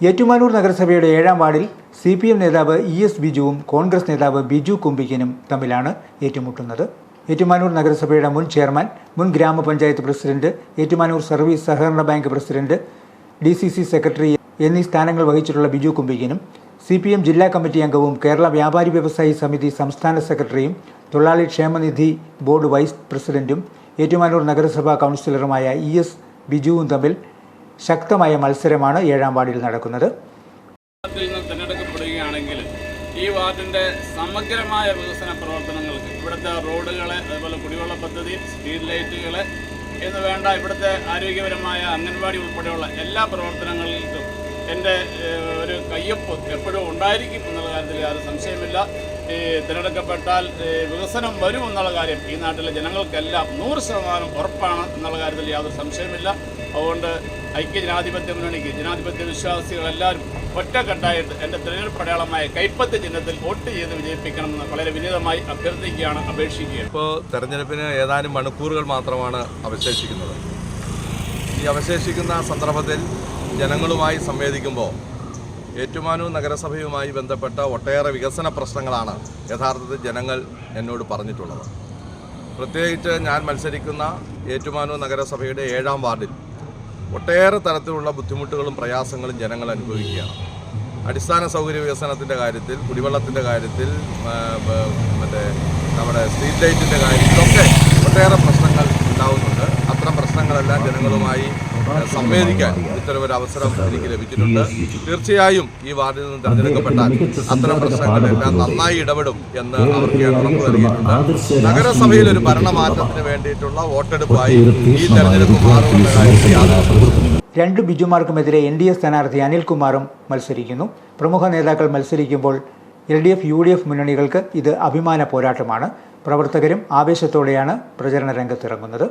ഏറ്റുമാനൂർ നഗരസഭയുടെ ഏഴാം വാർഡിൽ സി പി എം നേതാവ് ഇ എസ് ബിജുവും കോൺഗ്രസ് നേതാവ് ബിജു കുമ്പിക്കനും തമ്മിലാണ് ഏറ്റുമുട്ടുന്നത്. ഏറ്റുമാനൂർ നഗരസഭയുടെ മുൻ ചെയർമാൻ മുൻ ഗ്രാമപഞ്ചായത്ത് പ്രസിഡന്റ് ഏറ്റുമാനൂർ സർവീസ് സഹകരണ bank president D C C secretary എന്നീ സ്ഥാനങ്ങൾ വഹിച്ചിട്ടുള്ള ബിജു കുമ്പിക്കനും സി പി എം ജില്ലാ കമ്മിറ്റി അംഗവും കേരള വ്യാപാരി വ്യവസായി സമിതി സംസ്ഥാന സെക്രട്ടറിയും തൊഴിലാളി ക്ഷേമനിധി ബോർഡ് വൈസ് പ്രസിഡന്റും ഏറ്റുമാനൂർ നഗരസഭാ കൗൺസിലറുമായ ഇ എസ് ബിജുവും തമ്മിൽ ശക്തമായ മത്സരമാണ് ഏഴാം വാർഡിൽ നടക്കുന്നത്. തിരഞ്ഞെടുക്കപ്പെടുകയാണെങ്കിൽ ഈ വാർഡിന്റെ സമഗ്രമായ വികസന പ്രവർത്തനങ്ങൾക്ക് ഇവിടുത്തെ റോഡുകളെ അതുപോലെ കുടിവെള്ള പദ്ധതി സ്ട്രീറ്റ് ലൈറ്റുകൾ എന്ന് വേണ്ട ഇവിടുത്തെ ആരോഗ്യപരമായ അംഗൻവാടി ഉൾപ്പെടെയുള്ള എല്ലാ പ്രവർത്തനങ്ങളിലും കയ്യൊപ്പ് എപ്പോഴും ഉണ്ടായിരിക്കും എന്നുള്ള കാര്യത്തിൽ യാതൊരു സംശയമില്ല ഈ തിരഞ്ഞെടുക്കപ്പെട്ടാൽ വികസനം വരും എന്നുള്ള കാര്യം ഈ നാട്ടിലെ ജനങ്ങൾക്കെല്ലാം നൂറ് ശതമാനം ഉറപ്പാണ് എന്നുള്ള കാര്യത്തിൽ യാതൊരു സംശയമില്ല അതുകൊണ്ട് ഐക്യ ജനാധിപത്യ മുന്നണിക്ക് ജനാധിപത്യ വിശ്വാസികളെല്ലാവരും ഒറ്റക്കെട്ടായിട്ട് എന്റെ തിരഞ്ഞെടുപ്പ് അടയാളമായ കൈപ്പത്ത് ചിഹ്നത്തിൽ വോട്ട് ചെയ്ത് വിജയിപ്പിക്കണമെന്ന് വളരെ വിനീതമായി അഭ്യർത്ഥിക്കുകയാണ് അപേക്ഷിക്കുക ഇപ്പോൾ തെരഞ്ഞെടുപ്പിന് ഏതാനും മണിക്കൂറുകൾ മാത്രമാണ് അവശേഷിക്കുന്നത്. ഈ അവശേഷിക്കുന്ന സന്ദർഭത്തിൽ ജനങ്ങളുമായി സംവേദിക്കുമ്പോൾ ഏറ്റുമാനൂർ നഗരസഭയുമായി ബന്ധപ്പെട്ട ഒട്ടേറെ വികസന പ്രശ്നങ്ങളാണ് യഥാർത്ഥത്തിൽ ജനങ്ങൾ എന്നോട് പറഞ്ഞിട്ടുള്ളത്. പ്രത്യേകിച്ച് ഞാൻ മത്സരിക്കുന്ന ഏറ്റുമാനൂർ നഗരസഭയുടെ ഏഴാം വാർഡിൽ ഒട്ടേറെ തരത്തിലുള്ള ബുദ്ധിമുട്ടുകളും പ്രയാസങ്ങളും ജനങ്ങൾ അനുഭവിക്കുകയാണ്. അടിസ്ഥാന സൗകര്യ വികസനത്തിന്റെ കാര്യത്തിൽ കുടിവെള്ളത്തിന്റെ കാര്യത്തിൽ മറ്റേ നമ്മുടെ സ്ട്രീറ്റ് ലൈറ്റിന്റെ കാര്യത്തിലൊക്കെ ഒട്ടേറെ പ്രശ്നങ്ങൾ ഉണ്ടാവുന്നുണ്ട്. അത്തരം പ്രശ്നങ്ങളെല്ലാം ജനങ്ങളുമായി സംവേദിക്കാൻ ഇത്തരമൊരു അവസരം എനിക്ക് ലഭിച്ചിട്ടുണ്ട്. തീർച്ചയായും ഈ വാർഡിൽ നിന്ന് തിരഞ്ഞെടുക്കപ്പെട്ടാൽ അത്തരം പ്രശ്നങ്ങളെല്ലാം നന്നായി ഇടപെടും എന്ന് അവർക്ക് ഉറപ്പ് നൽകിയിട്ടുണ്ട് നഗരസഭയിൽ ഒരു ഭരണമാറ്റത്തിന് വേണ്ടിയിട്ടുള്ള വോട്ടെടുപ്പായി ഈ തെരഞ്ഞെടുപ്പ് മാറുമെന്ന രണ്ട് ബിജുമാർക്കുമെതിരെ എൻ ഡി എ സ്ഥാനാർത്ഥി അനിൽകുമാറും മത്സരിക്കുന്നു. പ്രമുഖ നേതാക്കൾ മത്സരിക്കുമ്പോൾ L D F U D F മുന്നണികൾക്ക് ഇത് അഭിമാന പോരാട്ടമാണ്. പ്രവർത്തകരും ആവേശത്തോടെയാണ് പ്രചരണ രംഗത്തിറങ്ങുന്നത്.